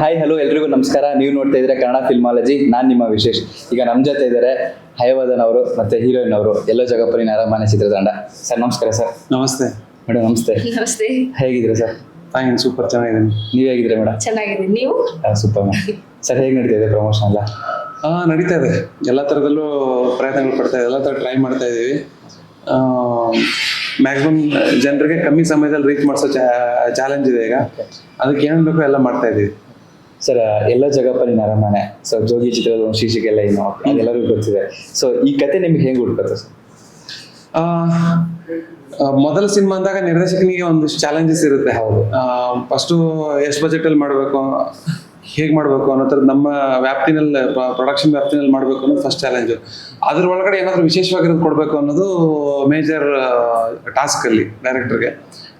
Hi hello ಎಲ್ರಿಗೂ ನಮಸ್ಕಾರ. ನೀವು ನೋಡ್ತಾ ಇದ್ರೆ ಕನ್ನಡ ಫಿಲ್ಮಾಲಜಿ ನಾನು ನಿಮ್ಮ ವಿಶೇಷ್. ಈಗ ನಮ್ಮ ಜೊತೆ ಇದ್ದಾರೆ ಹಯವದನ್ ಅವರು ಮತ್ತೆ ಹೀರೋಯಿನ್ ಅವರು. ಎಲ್ಲೋ ಜಗಪರಿ ನಾರಾಯಣ ಚಿತ್ರತಂಡ. ಸರ್ ನಮಸ್ಕಾರ ಸರ್. ನಮಸ್ತೆ. ಮೇಡಮ್ ನಮಸ್ತೆ. ನಮಸ್ತೆ. ಹೇಗಿದ್ದೀರಾ ಸರ್? ಫೈನ್ ಸೂಪರ್ ಚೆನ್ನಾಗಿದ್ದೀನಿ. ನೀವು ಹೇಗಿದ್ದೀರಾ ಮೇಡಮ್ ಚೆನ್ನಾಗಿದ್ದೀನಿ. ನೀವು? ಸೂಪರ್ ಮ್ಯಾಮ್ ಸರ್ ಹೇಗೆ ನಡೀತಾ ಇದೆ ಪ್ರಮೋಷನ್ ಎಲ್ಲ? ಹಾ ನಡೀತಾ ಇದೆ. ಎಲ್ಲ ಥರದಲ್ಲೂ ಪ್ರಯತ್ನಗಳು ಪಡ್ತಾ ಇದೆ. ಎಲ್ಲ ಥರ ಟ್ರೈ ಮಾಡ್ತಾ ಇದ್ದೀವಿ. ಮ್ಯಾಕ್ಸಿಮಮ್ ಜನರಿಗೆ ಕಮ್ಮಿ ಸಮಯದಲ್ಲಿ ರೀಚ್ ಮಾಡಿಸೋ ಚಾಲೆಂಜ್ ಇದೆ ಈಗ. ಅದಕ್ಕೆ ಏನೇನು ಬೇಕೋ ಎಲ್ಲ ಮಾಡ್ತಾ ಇದ್ದೀವಿ. ಸರ್ ಎಲ್ಲ ಜಗಪ್ಪನಿನ ಅರಮನೆ ಸೊ ಜೋಗಿ ಚಿತ್ರದ ಒಂದು ಶೀರ್ಷಿಕೆ ಎಲ್ಲ ಏನು ಅದೆಲ್ಲರಿಗೂ ಗೊತ್ತಿದೆ. ಸೊ ಈ ಕತೆ ನಿಮ್ಗೆ ಹೆಂಗ್ ಹುಡ್ಕತ್ತೆ ಸರ್? ಮೊದಲ ಸಿನಿಮಾ ಅಂದಾಗ ನಿರ್ದೇಶಕನಿಗೆ ಒಂದಿಷ್ಟು ಚಾಲೆಂಜಸ್ ಇರುತ್ತೆ. ಹೌದು. ಫಸ್ಟು ಎಷ್ಟು ಬಜೆಟಲ್ಲಿ ಮಾಡಬೇಕು ಹೇಗೆ ಮಾಡಬೇಕು ಅನ್ನೋ ಥರದ್ದು ನಮ್ಮ ವ್ಯಾಪ್ತಿನಲ್ಲಿ ಪ್ರೊಡಕ್ಷನ್ ವ್ಯಾಪ್ತಿನಲ್ಲಿ ಮಾಡಬೇಕು ಅನ್ನೋದು ಫಸ್ಟ್ ಚಾಲೆಂಜು ಅದ್ರ ಒಳಗಡೆ ಏನಾದರೂ ವಿಶೇಷವಾಗಿರೋದು ಕೊಡಬೇಕು ಅನ್ನೋದು ಮೇಜರ್ ಟಾಸ್ಕಲ್ಲಿ ಡೈರೆಕ್ಟರ್ಗೆ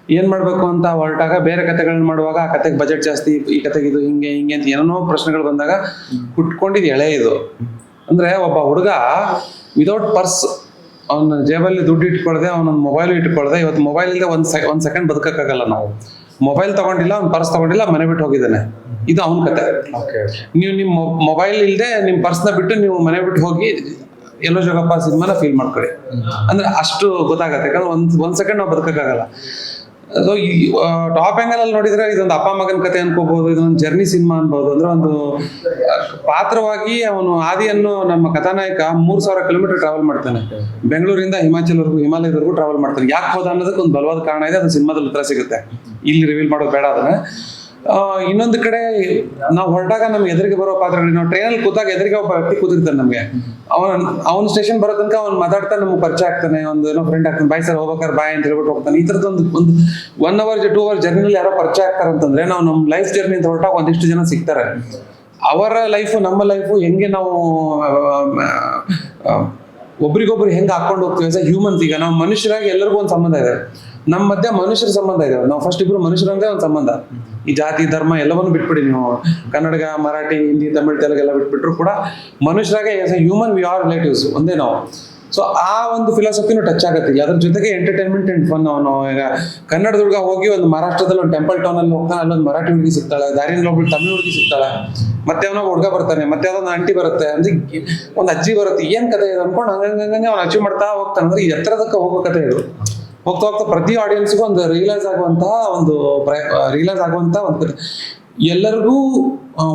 ಏನು ಮಾಡಬೇಕು ಅಂತ ಹೊರಟಾಗ ಬೇರೆ ಕತೆಗಳನ್ನ ಮಾಡುವಾಗ ಆ ಕತೆಗೆ ಬಜೆಟ್ ಜಾಸ್ತಿ ಈ ಕತೆಗೆ ಇದು ಹಿಂಗೆ ಹಿಂಗೆ ಅಂತ ಏನೋ ಪ್ರಶ್ನೆಗಳು ಬಂದಾಗ ಹುಟ್ಕೊಂಡಿದ್ದು ಎಳೆ ಇದು. ಅಂದ್ರೆ ಒಬ್ಬ ಹುಡುಗ ವಿದೌಟ್ ಪರ್ಸ್ ಅವನ ಜೇಬಲ್ಲಿ ದುಡ್ಡು ಇಟ್ಕೊಳ್ದೆ ಅವನೊಂದು ಮೊಬೈಲ್ ಇಟ್ಕೊಳ್ದೆ ಇವತ್ತು ಮೊಬೈಲ್ ಇಲ್ಲದೆ ಒಂದು ಸೆ ಒಂದು ಸೆಕೆಂಡ್ ಬದುಕಕ್ಕಾಗಲ್ಲ ನಾವು. ಮೊಬೈಲ್ ತಗೊಂಡಿಲ್ಲ ಅವ್ನ ಪರ್ಸ್ ತಗೊಂಡಿಲ್ಲ ಮನೆ ಬಿಟ್ಟು ಹೋಗಿದ್ದಾನೆ. ಇದು ಅವನ ಕತೆ ಓಕೆ ನೀವು ನಿಮ್ಮ ಮೊಬೈಲ್ ಇಲ್ಲದೆ ನಿಮ್ಮ ಪರ್ಸ್ನ ಬಿಟ್ಟು ನೀವು ಮನೆ ಬಿಟ್ಟು ಹೋಗಿ ಎಲ್ಲೋ ಜೋಗಪ್ಪ ಸಿನಿಮಾನ ಫೀಲ್ ಮಾಡ್ಕೊಳ್ಳಿ. ಅಂದ್ರೆ ಅಷ್ಟು ಗೊತ್ತಾಗತ್ತೆ ಯಾಕಂದ್ರೆ ಒಂದ್ ಒಂದ್ ಸೆಕೆಂಡ್ ನಾವು ಬದುಕಕ್ಕಾಗಲ್ಲ. ಸೊ ಟಾಪ್ ಆ್ಯಂಗಲ್ ಅಲ್ಲಿ ನೋಡಿದ್ರೆ ಇದೊಂದು ಅಪ್ಪ ಮಗನ ಕತೆ ಅನ್ಕೋಬಹುದು, ಇದೊಂದು ಜರ್ನಿ ಸಿನಿಮಾ ಅನ್ಬಹುದು ಅಂದ್ರೆ ಒಂದು ಪಾತ್ರವಾಗಿ ಅವನು ಆದಿಯನ್ನು ನಮ್ಮ ಕಥಾನಾಯಕ ಮೂರ್ ಸಾವಿರ ಕಿಲೋಮೀಟರ್ ಟ್ರಾವೆಲ್ ಮಾಡ್ತಾನೆ. ಬೆಂಗಳೂರಿಂದ ಹಿಮಾಚಲವರೆಗೂ, ಹಿಮಾಲಯದವರೆಗೂ ಟ್ರಾವೆಲ್ ಮಾಡ್ತಾನೆ. ಯಾಕೆ ಹೋದ ಅನ್ನೋದಕ್ಕೆ ಒಂದು ಬಲವಾದ ಕಾರಣ ಇದೆ, ಅದು ಸಿನಿಮಾದಲ್ಲಿ ಉತ್ತರ ಸಿಗುತ್ತೆ. ಇಲ್ಲಿ ರಿವೀಲ್ ಮಾಡೋದು ಬೇಡ ಅದನ್ನ. ಇನ್ನೊಂದು ಕಡೆ ನಾವು ಹೊರಟಾಗ ನಮ್ಗೆ ಎದುರಿಗೆ ಬರೋ ಪಾತ್ರಗಳು ನಾವು ಟ್ರೈನಲ್ಲಿ ಕೂತಾಗ ಎದುರಿಗೆ ಒಬ್ಬ ವ್ಯಕ್ತಿ ಕೂತಿರ್ತಾನೆ ನಮಗೆ. ಅವನ, ಅವ್ನ ಸ್ಟೇಷನ್ ಬರೋ ತನಕ ಅವ್ನು ಮಾತಾಡ್ತಾ ನಮ್ಗೆ ಪರಿಚಯ ಆಗ್ತಾನೆ, ಒಂದು ಏನೋ ಫ್ರೆಂಡ್ ಆಗ್ತಾನೆ, ಬಾಯ್ ಸರ್ ಹೋಗ್ಬೇಕಾರೆ ಬಾಯ್ ಅಂತ ಹೇಳ್ಬಿಟ್ಟು ಹೋಗ್ತಾನೆ. ಈ ಥರದ ಒಂದು ಒಂದು ಒನ್ ಅವರ್ ಟೂ ಅವರ್ ಜರ್ನಿಲಿ ಯಾರೋ ಪರಿಚಯ ಆಗ್ತಾರೆ ಅಂತಂದ್ರೆ ನಾವು ನಮ್ಮ ಲೈಫ್ ಜರ್ನಿ ಅಂತ ಹೊರಟಾಗ ಒಂದಿಷ್ಟು ಜನ ಸಿಗ್ತಾರೆ. ಅವರ ಲೈಫು ನಮ್ಮ ಲೈಫು ಹೆಂಗೆ ನಾವು ಒಬ್ರಿಗೊಬ್ರು ಹೆಂಗೆ ಹಾಕೊಂಡು ಹೋಗ್ತೀವಿ ಆಸ್ ಹ್ಯೂಮನ್ಸ್ ಈಗ ನಾವು ಮನುಷ್ಯರಾಗಿ ಎಲ್ಲರಿಗೂ ಒಂದು ಸಂಬಂಧ ಇದೆ. ನಮ್ಮ ಮಧ್ಯೆ ಮನುಷ್ಯರ ಸಂಬಂಧ ಇದೆ. ನಾವು ಫಸ್ಟ್ ಇಬ್ರು ಮನುಷ್ಯರಂದ್ರೆ ಒಂದು ಸಂಬಂಧ. ಈ ಜಾತಿ, ಧರ್ಮ ಎಲ್ಲವನ್ನು ಬಿಟ್ಬಿಡಿ ನೀವು. ಕನ್ನಡಗ, ಮರಾಠಿ, ಹಿಂದಿ, ತಮಿಳ್, ತೆಲುಗು ಎಲ್ಲ ಬಿಟ್ಬಿಟ್ರು ಕೂಡ ಮನುಷ್ಯರಾಗೆ ಹ್ಯೂಮನ್ ವಿ ಆರ್ ರಿಲೇಟಿವ್ಸ್ ಒಂದೇ ನಾವು. ಸೊ ಆ ಒಂದು ಫಿಲಾಸಫಿನೂ ಟಚ್ ಆಗುತ್ತೆ. ಅದ್ರ ಜೊತೆಗೆ ಎಂಟರ್ಟೈನ್ಮೆಂಟ್ ಅಂಡ್ ಫನ್ ಅವನು. ಈಗ ಕನ್ನಡ ಹುಡುಗ ಹೋಗಿ ಒಂದು ಮಹಾರಾಷ್ಟ್ರದಲ್ಲಿ ಒಂದು ಟೆಂಪಲ್ ಟೌನ್ ಅಲ್ಲಿ ಹೋಗ್ತಾನೆ, ಅಲ್ಲೊಂದು ಮರಾಠಿ ಹುಡುಗಿ ಸಿಗ್ತಾಳೆ, ದಾರಿಯಲ್ಲಿ ಹೋಗ್ಬಿಟ್ಟು ತಮಿಳು ಹುಡುಗಿ ಸಿಗ್ತಾಳೆ. ಮತ್ತೆ ಅವನ ಹುಡುಗ ಬರ್ತಾನೆ, ಮತ್ತೆ ಅದೊಂದು ಆಂಟಿ ಬರುತ್ತೆ. ಅಂದ್ರೆ ಒಂದು ಅಜ್ಜಿ ಬರುತ್ತೆ. ಏನ್ ಕತೆ ಇದೆ ಅನ್ಕೊಂಡು ಹಂಗಂಗೆ ಅವ್ನು ಅಚೀವ್ ಮಾಡ್ತಾ ಹೋಗ್ತಾನೆ. ಅಂದ್ರೆ ಎತ್ತರದಕ್ಕೆ ಹೋಗೋ ಕತೆ ಇದು. ಹೋಗ್ತಾ ಹೋಗ್ತಾ ಪ್ರತಿ ಆಡಿಯನ್ಸ್ಗೂ ಒಂದು ರಿಯಲೈಸ್ ಆಗುವಂತಹ ಒಂದು ರಿಯಲೈಸ್ ಆಗುವಂತ ಒಂದು. ಎಲ್ಲರಿಗೂ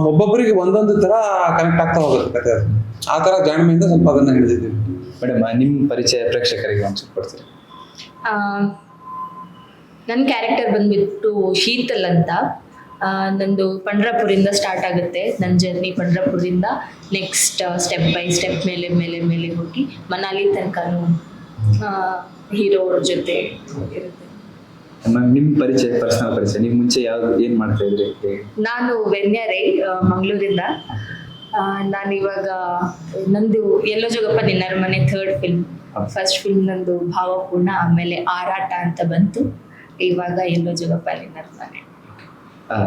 ಒಬ್ಬೊಬ್ಬರಿಗೆ ಒಂದೊಂದು ತರ ಕನೆಕ್ಟ್ ಆಗ್ತಾ ಹೋಗುತ್ತೆ ಕತೆ ಅದು. ಆ ತರ ಜಾಣ್ಮೆಯಿಂದ ಸ್ವಲ್ಪ ಅದನ್ನ ಹಿಡಿದಿದ್ದೀವಿ. ಮೇಡಮ್ ನಿಮ್ಮ ಪರಿಚಯ ಪ್ರೇಕ್ಷಕರಿಗೆ ಒಂಚೂರು ಕೊಡ್ತೀರಿ? ನನ್ನ ಕ್ಯಾರೆಕ್ಟರ್ ಬಂದ್ಬಿಟ್ಟು ಶೀತಲ್ ಅಂತ. ಆ, ನಂದು ಪಂಡ್ರಾಪುರಿಂದ ಸ್ಟಾರ್ಟ್ ಆಗುತ್ತೆ. ನನ್ನ ಜರ್ನಿ ಪಂಡ್ರಾಪುರದಿಂದ ನೆಕ್ಸ್ಟ್ ಸ್ಟೆಪ್ ಬೈ ಸ್ಟೆಪ್ ಮೇಲೆ ಮೇಲೆ ಮೇಲೆ ಹೋಗಿ ಮನಾಲಿ ತನಕನೂ. ಹೀರೋ ಅವ್ರ ಜೊತೆ ಇರುತ್ತೆ. ನಿಮ್ಮ ಪರಿಚಯ ಪರ್ಸನಲ್ ಪರಿಚಯ ನೀವು ಮುಂಚೆ ಯಾವ್ದು ಏನು ಮಾಡ್ತಾ ಇದ್ರಿ ನಾನು ವೆನ್ಯಾರೈ ಮಂಗಳೂರಿಂದ. ನಾನು ಇವಾಗ ನಂದು ಎಲ್ಲೋ ಜೋಗಪ್ಪ ನಿನ್ನರ ಮನೆ ಥರ್ಡ್ ಫಿಲ್ಮ್ ಫಸ್ಟ್ ಫಿಲ್ಮ್ ನಂದು ಭಾವಪೂರ್ಣ ಆಮೇಲೆ ಆರಾಟ ಅಂತ ಬಂತು. ಇವಾಗ ಎಲ್ಲೋ ಜೋಗಪ್ಪ ನಿನ್ನರ ಮನೆ.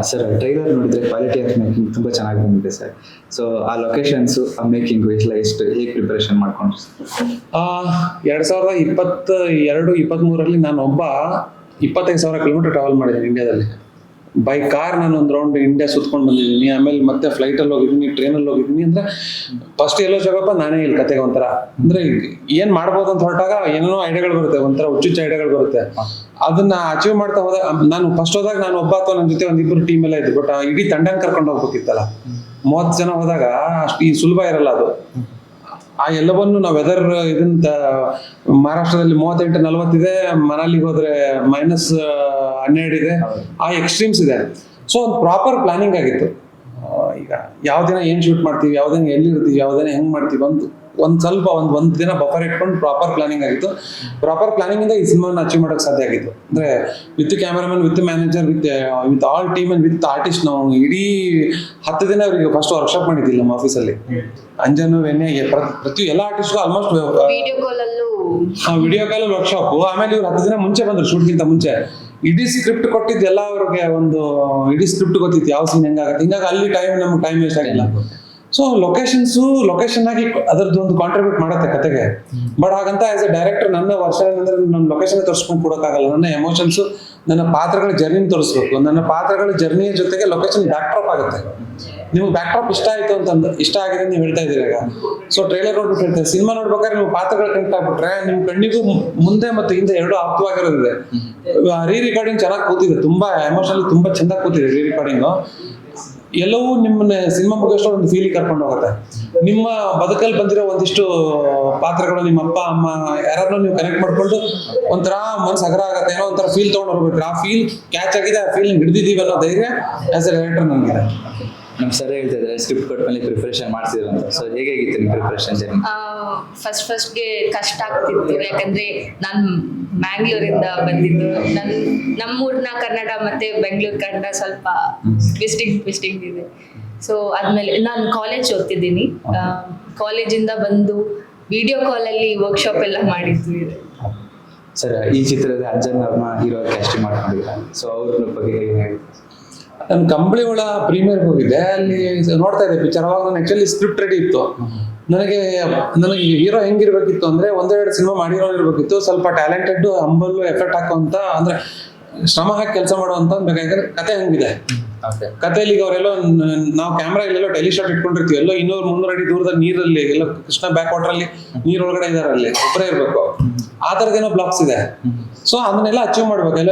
ಸರ್ ಟ್ರೈಲರ್ ನೋಡಿದ್ರೆ ಕ್ವಾಲಿಟಿ ಆಫ್ ಮೇಕಿಂಗ್ ತುಂಬಾ ಚೆನ್ನಾಗಿ ಬಂದಿದೆ ಸರ್ ಸೊ ಆ ಲೊಕೇಶನ್ಸ್ ಆ ಮೇಕಿಂಗ್ ಎಲ್ಲ ಎಷ್ಟು ಹೇಗೆ ಪ್ರಿಪರೇಷನ್ ಮಾಡ್ಕೊಂಡ್ರಿ ಎರಡ್ ಸಾವಿರದ ಇಪ್ಪತ್ತ ಎರಡು ಇಪ್ಪತ್ತ್ಮೂರರಲ್ಲಿ ನಾನು ಒಬ್ಬ ಇಪ್ಪತ್ತೈದು ಸಾವಿರ ಕಿಲೋಮೀಟರ್ ಟ್ರಾವೆಲ್ ಮಾಡಿದ್ದೀನಿ ಇಂಡಿಯಾದಲ್ಲಿ ಬೈ ಕಾರ್ ನಾನು ಒಂದು ರೌಂಡ್ ಇಂಡಿಯಾ ಸುತ್ಕೊಂಡು ಬಂದಿದ್ದೀನಿ. ಆಮೇಲೆ ಮತ್ತೆ ಫ್ಲೈಟಲ್ಲಿ ಹೋಗಿದ್ದೀನಿ ಟ್ರೈನಲ್ಲಿ ಹೋಗಿದ್ದೀನಿ ಅಂದ್ರೆ ಫಸ್ಟ್ ಎಲ್ಲೋ ಜಾಗಪ್ಪ ನಾನೇ ಇಲ್ಲಿ ಕತೆಗೆ ಒಂಥರ. ಅಂದ್ರೆ ಏನ್ ಮಾಡ್ಬೋದು ಅಂತ ಹೊರಟಾಗ ಏನೇನೋ ಐಡಿಯಾಗಳು ಬರುತ್ತೆ, ಒಂಥರ ಹುಚ್ಚುಚ್ಚ ಐಡಿಯಾಗಳು ಬರುತ್ತೆ. ಅದನ್ನ ಅಚೀವ್ ಮಾಡ್ತಾ ಹೋದಾಗ ನಾನು ಫಸ್ಟ್ ಹೋದಾಗ ನಾನು ಒಬ್ಬ ಅಥವಾ ನನ್ನ ಜೊತೆ ಒಂದಿಬ್ಬರು ಟೀಮ್ ಎಲ್ಲ ಇದ್ದು ಬಟ್ ಇಡೀ ತಂಡನ ಕರ್ಕೊಂಡು ಹೋಗ್ಬೇಕಿತ್ತಲ್ಲ. ಮೂವತ್ತು ಜನ ಹೋದಾಗ ಅಷ್ಟು ಸುಲಭ ಇರಲ್ಲ ಅದು. ಆ ಎಲ್ಲವನ್ನು ನಾವು ವೆದರ್ ಇದಂತ ಮಹಾರಾಷ್ಟ್ರದಲ್ಲಿ ಮೂವತ್ತೆಂಟು ನಲವತ್ತಿದೆ ಮನಾಲಿಗೆ ಹೋದ್ರೆ ಮೈನಸ್ ಹನ್ನೆರಡು ಇದೆ. ಆ ಎಕ್ಸ್ಟ್ರೀಮ್ಸ್ ಇದೆ. ಸೊ ಒಂದು ಪ್ರಾಪರ್ ಪ್ಲಾನಿಂಗ್ ಆಗಿತ್ತು. ಈಗ ಯಾವ ದಿನ ಏನ್ ಶೂಟ್ ಮಾಡ್ತೀವಿ ಯಾವ ದಿನ ಎಲ್ಲಿರ್ತೀವಿ ಯಾವ ದಿನ ಹೆಂಗ್ ಮಾಡ್ತೀವಿ ಒಂದು ಒಂದ್ ಸ್ವಲ್ಪ ಒಂದ್ ಒಂದ್ ದಿನ ಬಫರ್ ಇಟ್ಕೊಂಡು ಪ್ರಾಪರ್ ಪ್ಲಾನಿಂಗ್ ಆಗಿತ್ತು. ಪ್ರಾಪರ್ ಪ್ಲಾನಿಂಗ್ ಇಂದ ಈ ಸಿನಿಮಾನ ಅಚೀವ್ ಮಾಡಕ್ ಸಾಧ್ಯ ಆಗಿತ್ತು. ಅಂದ್ರೆ with cameraman with manager with with all team and with artist ನಾವು ಇಡೀ ಹತ್ತು ದಿನ ಅವರಿಗೆ ಫಸ್ಟ್ ವರ್ಕ್ಶಾಪ್ ಮಾಡಿದ್ದಿಲ್ಲ ನಮ್ಮ ಆಫೀಸಲ್ಲಿ ಅಂಜನು ವೆನ್ನೆ ಪ್ರ- ಪ್ರತಿ ಎಲ್ಲ artist almost video call video call workshop ಆಮೇಲೆ ಇವ್ರು ಹತ್ತು ದಿನ ಮುಂಚೆ ಬಂದ್ರು ಶೂಟ್ಗಿಂತ ಮುಂಚೆ. ಇಡೀ ಸ್ಕ್ರಿಪ್ಟ್ ಕೊಟ್ಟಿದ್ದು ಎಲ್ಲ ಅವ್ರಿಗೆ ಒಂದು, ಇಡೀ ಸ್ಕ್ರಿಪ್ಟ್ ಗೊತ್ತಿತ್ತು, ಯಾವ ಸೀನ್ ಹೆಂಗಾಗತ್ತೆ. ಹಿಂಗಾಗಿ ಅಲ್ಲಿ ಟೈಮ್ ನಮ್ಗೆ ಟೈಮ್ ವೇಸ್ಟ್ ಆಗಿಲ್ಲ. ಸೊ ಲೊಕೇಶನ್ಸು ಲೊಕೇಶನ್ ಆಗಿ ಅದರದ್ದು ಒಂದು ಕಾಂಟ್ರಿಬ್ಯೂಟ್ ಮಾಡುತ್ತೆ ಕತೆಗೆ. ಬಟ್ ಹಾಗಂತ ಆಸ್ ಎ ಡೈರೆಕ್ಟರ್ ನನ್ನ ವರ್ಷ ಏನಂದ್ರೆ ನನ್ನ ಲೊಕೇಶನ್ ತೋರಿಸ್ಕೊಂಡು ಕೊಡೋಕ್ಕಾಗಲ್ಲ. ನನ್ನ ಎಮೋಷನ್ಸ್ ನನ್ನ ಪಾತ್ರಗಳ ಜರ್ನಿ ತೋರಿಸ್ಬೇಕು. ನನ್ನ ಪಾತ್ರಗಳ ಜರ್ನಿಯ ಜೊತೆಗೆ ಲೊಕೇಶನ್ ಬ್ಯಾಕ್ಡ್ರಾಪ್ ಆಗುತ್ತೆ. ನಿಮ್ಗೆ ಬ್ಯಾಕ್ಡ್ರಾಪ್ ಇಷ್ಟ ಆಯ್ತು ಅಂತಂದು ಇಷ್ಟ ಆಗಿದೆ ನೀವು ಹೇಳ್ತಾ ಇದ್ದೀರ ಈಗ. ಸೊ ಟ್ರೈಲರ್ ನೋಡ್ಬಿಟ್ಟು ಹೇಳ್ತಾರೆ ಸಿನಿಮಾ ನೋಡ್ಬೇಕಾದ್ರೆ ನೀವು ಪಾತ್ರಗಳು ಕನೆಕ್ಟ್ ಆಗ್ಬಿಟ್ರೆ ನಿಮ್ಮ ಕಣ್ಣಿಗೂ ಮುಂದೆ ಮತ್ತು ಹಿಂದೆ ಎರಡು ಆಪ್ತವಾಗಿರೋದಿದೆ ರೀ ರೆಕಾರ್ಡಿಂಗ್ ಚೆನ್ನಾಗಿ ಕೂತಿದೆ, ತುಂಬಾ ಎಮೋಷನಲ್ ತುಂಬಾ ಚೆಂದ ಕೂತಿದೆ ರೀ ರೆಕಾರ್ಡಿಂಗ್ ಎಲ್ಲವೂ ನಿಮ್ಮನ್ನ ಸಿನಿಮಾ ಮುಗಿಸೋ ಒಂದು ಫೀಲಿಂಗ್ ಕರ್ಕೊಂಡು ಹೋಗುತ್ತೆ. ನಿಮ್ಮ ಬದುಕಲ್ಲಿ ಬಂದಿರೋ ಒಂದಿಷ್ಟು ಪಾತ್ರಗಳು ನಿಮ್ಮ ಅಪ್ಪ, ಅಮ್ಮ ಯಾರಾದ್ರೂ ನೀವು ಕನೆಕ್ಟ್ ಮಾಡ್ಕೊಂಡು ಒಂಥರ ಮನ್ಸು ಹಗರ ಆಗತ್ತೆ, ಏನೋ ಒಂಥರ ಫೀಲ್ ತಗೊಂಡು ಹೋಗ್ಬೇಕು. ಆ ಫೀಲ್ ಕ್ಯಾಚ್ ಆಗಿದೆ, ಆ ಫೀಲ್ ಹಿಡಿದಿದ್ದೀವಿ ಅನ್ನೋ ಧೈರ್ಯ ಆಸ್ ಎ ಡೈರೆಕ್ಟರ್ ನನಗಿದೆ. ನಮ್ಮ ಸರ್ ಹೇಳ್ತಾ ಇದ್ದಾರೆ ಸ್ಕ್ರಿಪ್ಟ್ ಕೊಟ್ಟ ಮೇಲೆ ಪ್ರಿಪರೇಷನ್ ಮಾಡ್ತಿದ್ರು ಅಂತ. ಸೊ ಹೇಗಾಗಿತ್ತು ನಿಮ್ಮ ಪ್ರಿಪರೇಷನ್ ಜರ್ನಿ ಫಸ್ಟ್ ಫಸ್ಟ್ಗೆ ಕಷ್ಟ ಆಗ್ತಿತ್ತು. ಯಾಕಂದ್ರೆ ನಾನು ಮ್ಯಾಂಗ್ಳೂರಿಂದ ಬಂದಿದ್ದು. ನನ್ ನಮ್ಮೂರ್ನ ಕನ್ನಡ ಮತ್ತೆ ಬೆಂಗಳೂರು ಕನ್ನಡ ಸ್ವಲ್ಪ ಟ್ವಿಸ್ಟಿಂಗ್ ಟ್ವಿಸ್ಟಿಂಗ್ ಇದೆ. ಸೊ ಆದ್ಮೇಲೆ ನಾನು ಕಾಲೇಜ್ ಓದ್ತಿದ್ದೀನಿ. ಕಾಲೇಜಿಂದ ಬಂದು ವಿಡಿಯೋ ಕಾಲಲ್ಲಿ ವರ್ಕ್ಶಾಪ್ ಎಲ್ಲ ಮಾಡಿದ್ವಿ. ಸರ್ ಈ ಚಿತ್ರದ ಅಜ್ಜನ್ ಅವ್ರನ್ನ ಹೀರೋ ಕ್ಯಾಸ್ಟಿಂಗ್ ಮಾಡ್ಕೊಂಡಿಲ್ಲ ಸೊ ಅವ್ರ ಬಗ್ಗೆ ಹೇಗೆ ಹೇಳಿ ನಾನು ಕಂಬಳಿ ಒಳ ಪ್ರೀಮಿಯರ್ ಹೋಗಿದ್ದೆ ಅಲ್ಲಿ ನೋಡ್ತಾ ಇದ್ದೆ ಪಿಕ್ಚರ್ ಅವಾಗ ನಾನು ಆಕ್ಚುಲಿ ಸ್ಕ್ರಿಪ್ಟ್ ರೆಡಿ ಇತ್ತು. ನನಗೆ ನನಗೆ ಹೀರೋ ಹೆಂಗಿರ್ಬೇಕಿತ್ತು ಅಂದ್ರೆ ಒಂದೆರಡು ಸಿನಿಮಾ ಮಾಡಿರೋ ಇರ್ಬೇಕಿತ್ತು ಸ್ವಲ್ಪ ಟ್ಯಾಲೆಂಟೆಡ್ ಹಂಬಲ್ಲು ಎಫೆಕ್ಟ್ ಹಾಕುವಂತ, ಅಂದ್ರೆ ಶ್ರಮ ಹಾಕಿ ಕೆಲಸ ಮಾಡುವಂತ ಬೇಕಾದ್ರೆ ಕತೆ ಹಂಗಿದೆ. ಕತೆಯಲ್ಲಿ ಕಥೆಯಲ್ಲಿ ಈಗ ಅವರೆಲ್ಲೋ ನಾವು ಕ್ಯಾಮ್ರಾ ಡೈಲಿ ಶಾಟ್ ಇಟ್ಕೊಂಡಿರ್ತೀವಿ. ಎಲ್ಲೋ ಇನ್ನೂರು ಮುನ್ನೂರು ಅಡಿ ದೂರದ ನೀರಲ್ಲಿ ಎಲ್ಲ ಕೃಷ್ಣ ಬ್ಯಾಕ್ ವಾಟರ್ ಅಲ್ಲಿ ನೀರ್ ಒಳಗಡೆ ಇದಾರೆ ಅಲ್ಲಿ ಒಬ್ಬರೇ ಇರ್ಬೇಕು ಆ ತರದೇನೋ ಬ್ಲಾಕ್ಸ್ ಇದೆ. ಸೊ ಅದನ್ನೆಲ್ಲ ಅಚೀವ್ ಮಾಡ್ಬೇಕು. ಎಲ್ಲ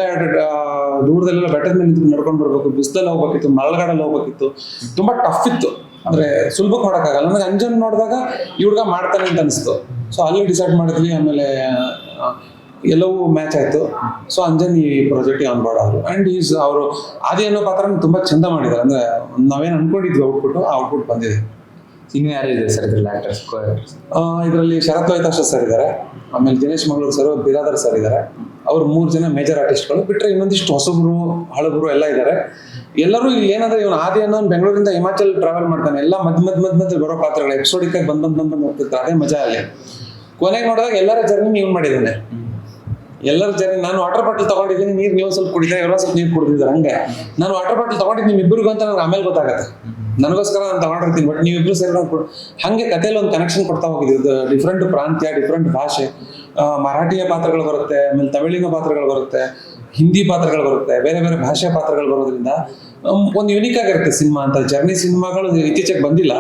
ದೂರದಲ್ಲೆಲ್ಲ ಬೆಟ್ಟದ ಮೇಲೆ ನಡ್ಕೊಂಡು ಬರ್ಬೇಕು. ಬಿಸಿಲಲ್ಲಿ ಹೋಗ್ಬೇಕಿತ್ತು ಮರಳಗಡಲ್ಲಿ ಹೋಗ್ಬೇಕಿತ್ತು. ತುಂಬಾ ಟಫ್ ಇತ್ತು. ಅಂದ್ರೆ ಸುಲಭಕ್ಕೆ ಮಾಡೋಕ್ಕಾಗಲ್ಲ. ನನಗೆ ಅಂಜನ್ ನೋಡಿದಾಗ ಈ ಹುಡುಗ ಮಾಡ್ತಾನೆ ಅಂತ ಅನಿಸ್ತು. ಸೊ ಅಲ್ಲಿ ಡಿಸೈಡ್ ಮಾಡಿದ್ವಿ. ಆಮೇಲೆ ಎಲ್ಲವೂ ಮ್ಯಾಚ್ ಆಯ್ತು. ಸೊ ಅಂಜನ್ ಈ ಪ್ರಾಜೆಕ್ಟ್ ಆನ್ ಬೋರ್ಡ್ ಆದ್ರು. ಅಂಡ್ ಈಸ್ ಅವರು ಆದಿ ಅನ್ನೋ ಪಾತ್ರ ತುಂಬಾ ಚಂದ ಮಾಡಿದ್ದಾರೆ. ಅಂದ್ರೆ ನಾವೇನ್ ಅನ್ಕೊಂಡಿದ್ವಿ ಔಟ್ಪುಟ್ ಆ ಔಟ್ಪುಟ್ ಬಂದಿದೆ. ಇನ್ನು ಯಾರು ಇದೆ ಸರ್ ಇದ್ರಲ್ಲಿ ಆಕ್ಟರ್ಸ್ ಇದರಲ್ಲಿ ಶರತ್ ವೈತಾಶ ಸರ್ ಇದ್ದಾರೆ. ಆಮೇಲೆ ದಿನೇಶ್ ಮಂಗಳೂರು ಸರ್ ಬಿರಾದರ್ ಸರ್ ಇದ್ದಾರೆ. ಅವ್ರು ಮೂರು ಜನ ಮೇಜರ್ ಆರ್ಟಿಸ್ಟ್ಗಳು ಬಿಟ್ಟರೆ ಇನ್ನೊಂದಿಷ್ಟು ಹೊಸಬ್ರು ಹಳಬರು ಎಲ್ಲ ಇದ್ದಾರೆ. ಎಲ್ಲರೂ ಇಲ್ಲಿ ಏನಂದ್ರೆ ಇವನು ಆದಿ ಅನ್ನೋನ್ ಬೆಂಗಳೂರಿಂದ ಹಿಮಾಚಲ್ ಟ್ರಾವೆಲ್ ಮಾಡ್ತಾನೆ. ಎಲ್ಲ ಮಧ್ಯ ಮಧ್ಯ ಮದ್ ಮಧ್ಯ ಬರೋ ಪಾತ್ರಗಳು. ಎಪಿಸೋಡಿಕ್ ಬಂದ್ ಬಂದ್ ಬಂದ್ ಬಂದ್ ಹೋಗ್ತಿರ್ತಾರೆ. ಅದೇ ಮಜಾ ಅಲ್ಲಿ. ಕೊನೆಗೆ ನೋಡಿದಾಗ ಎಲ್ಲರ ಜರ್ನಿ ಇವ್ನು ಮಾಡಿದ್ದಾನೆ. ಎಲ್ಲರ ಜನ ನಾನು ವಾಟರ್ ಬಾಟಲ್ ತಗೊಂಡಿದ್ದೀನಿ, ನೀರು ನೀವು ಸ್ವಲ್ಪ ಕುಡಿದ ಎಲ್ಲ ಸ್ವಲ್ಪ ನೀರು ಕುಡಿದಿದ್ದಾರೆ, ಹಂಗೆ. ನಾನು ವಾಟರ್ ಬಾಟಲ್ ತಗೊಂಡಿದ್ದು ನಿಮ್ಮಿಬ್ಬರಿಗೂ ಅಂತ ನನಗೆ ಆಮೇಲೆ ಗೊತ್ತಾಗತ್ತೆ. ನನಗೋಸ್ಕರ ನಾನು ತಗೊಂಡಿರ್ತೀನಿ ಬಟ್ ನೀವಿಬ್ರು ಸೇರಿ ನಾನು ಹಂಗೆ ಕಥೆಯಲ್ಲಿ ಒಂದು ಕನೆಕ್ಷನ್ ಕೊಡ್ತಾ ಹೋಗಿದ್ದು ಡಿಫ್ರೆಂಟ್ ಪ್ರಾಂತ್ಯ ಡಿಫ್ರೆಂಟ್ ಭಾಷೆ. ಮರಾಠಿಯ ಪಾತ್ರಗಳು ಬರುತ್ತೆ, ಆಮೇಲೆ ತಮಿಳಿನ ಪಾತ್ರಗಳು ಬರುತ್ತೆ, ಹಿಂದಿ ಪಾತ್ರಗಳು ಬರುತ್ತೆ, ಬೇರೆ ಬೇರೆ ಭಾಷೆಯ ಪಾತ್ರಗಳು ಬರೋದ್ರಿಂದ ಒಂದು ಯುನಿಕ್ ಆಗಿರುತ್ತೆ ಸಿನಿಮಾ ಅಂತ. ಜರ್ನಿ ಸಿನಿಮಾಗಳು ಇತ್ತೀಚೆಗೆ ಬಂದಿಲ್ಲ.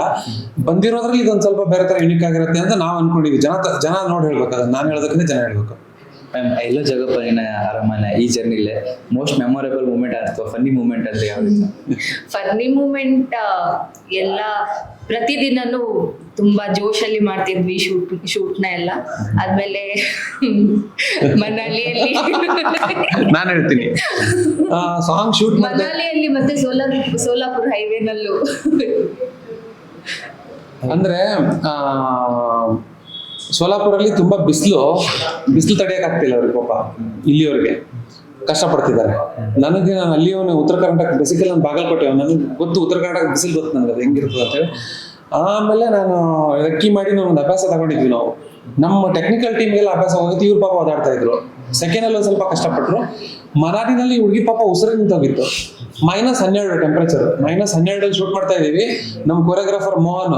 ಬಂದಿರೋದ್ರಲ್ಲಿ ಇದೊಂದು ಸ್ವಲ್ಪ ಬೇರೆ ತರ ಯುನಿಕ್ ಆಗಿರುತ್ತೆ ಅಂತ ನಾವು ಅನ್ಕೊಂಡಿದ್ವಿ. ಜನ ಜನ ನೋಡಿ ಹೇಳ್ಬೇಕು ಅದನ್ನ. ನಾನು ಹೇಳೋದಕ್ಕಿಂತ ಜನ ಹೇಳ್ಬೇಕು. ಮ್ಯಾಮ್ ಜಗಪ್ಪ ಅರಮನೆ ಈ ಜರ್ನಿಲೆ ಮೋಸ್ಟ್ ಮೆಮೊರೇಬಲ್ ಮೂಮೆಂಟ್ ಅಥವಾ ಫನ್ನಿ ಮೂಮೆಂಟ್ ಅಂದ್ರೆ ಯಾವ್ದು ಫನ್ನಿ ಮೂಮೆಂಟ್ ಎಲ್ಲ ಪ್ರತಿದಿನನೂ ತುಂಬಾ ಜೋಶಲ್ಲಿ ಮಾಡ್ತಿದ್ವಿ ಶೂಟ್ ಶೂಟ್ನ ಎಲ್ಲ. ಆದ್ಮೇಲೆ ಮನಾಲಿಯಲ್ಲಿ ನಾನು ಹೇಳ್ತೀನಿ. ಸಾಂಗ್ ಶೂಟ್ ಮನಾಲಿಯಲ್ಲಿ ಮತ್ತೆ ಸೋಲಾ ಸೋಲಾಪುರ ಹೈವೇನಲ್ಲೂ ಅಂದ್ರೆ ಆ, ಸೋಲಾಪುರಲ್ಲಿ ತುಂಬಾ ಬಿಸಿಲು ಬಿಸಿಲು ತಡೆಯಕ್ ಆಗ್ತಿಲ್ಲ ಅವ್ರಿಗೆ ಪಾಪ, ಇಲ್ಲಿಯವ್ರಿಗೆ. ಕಷ್ಟಪಡ್ತಿದ್ದಾರೆ. ನನಗೆ ನಾನು ಅಲ್ಲಿಯವನು ಉತ್ತರ ಕರ್ನಾಟಕ ಬೇಸಿಕಲಿ ನಾನು ಬಾಗಲಕೋಟೆ, ನನಗೆ ಗೊತ್ತು ಉತ್ತರ ಕರ್ನಾಟಕ ಬಿಸಿಲು ಗೊತ್ತು ನನಗೆ, ಅದು ಹೆಂಗಿರ್ತದೆ ಅಂತೇಳಿ ಆಮೇಲೆ ನಾನು ರೆಕ್ಕಿ ಮಾಡಿ ಒಂದು ಅಭ್ಯಾಸ ತಗೊಂಡಿದ್ವಿ ನಾವು. ನಮ್ಮ ಟೆಕ್ನಿಕಲ್ ಟೀಮ್ಗೆಲ್ಲ ಅಭ್ಯಾಸ ಹೋಗಿತ್ತು, ಇವ್ರು ಪಾಪ ಓದಾಡ್ತಾ ಇದ್ರು. ಸೆಕೆಂಡ್ ಅಲ್ಲಿ ಸ್ವಲ್ಪ ಕಷ್ಟಪಟ್ರು. ಮನಾಲಿನಲ್ಲಿ ಹುಡುಗಿ ಪಾಪ ಉಸಿರು ನಿಂತೋಗಿತ್ತು. ಮೈನಸ್ ಹನ್ನೆರಡು ಟೆಂಪರೇಚರ್ ಮೈನಸ್ ಹನ್ನೆರಡಲ್ಲಿ ಶೂಟ್ ಮಾಡ್ತಾ ಇದೀವಿ ನಮ್ಮ ಕೊರಿಯೋಗ್ರಾಫರ್ ಮೋಹನ್.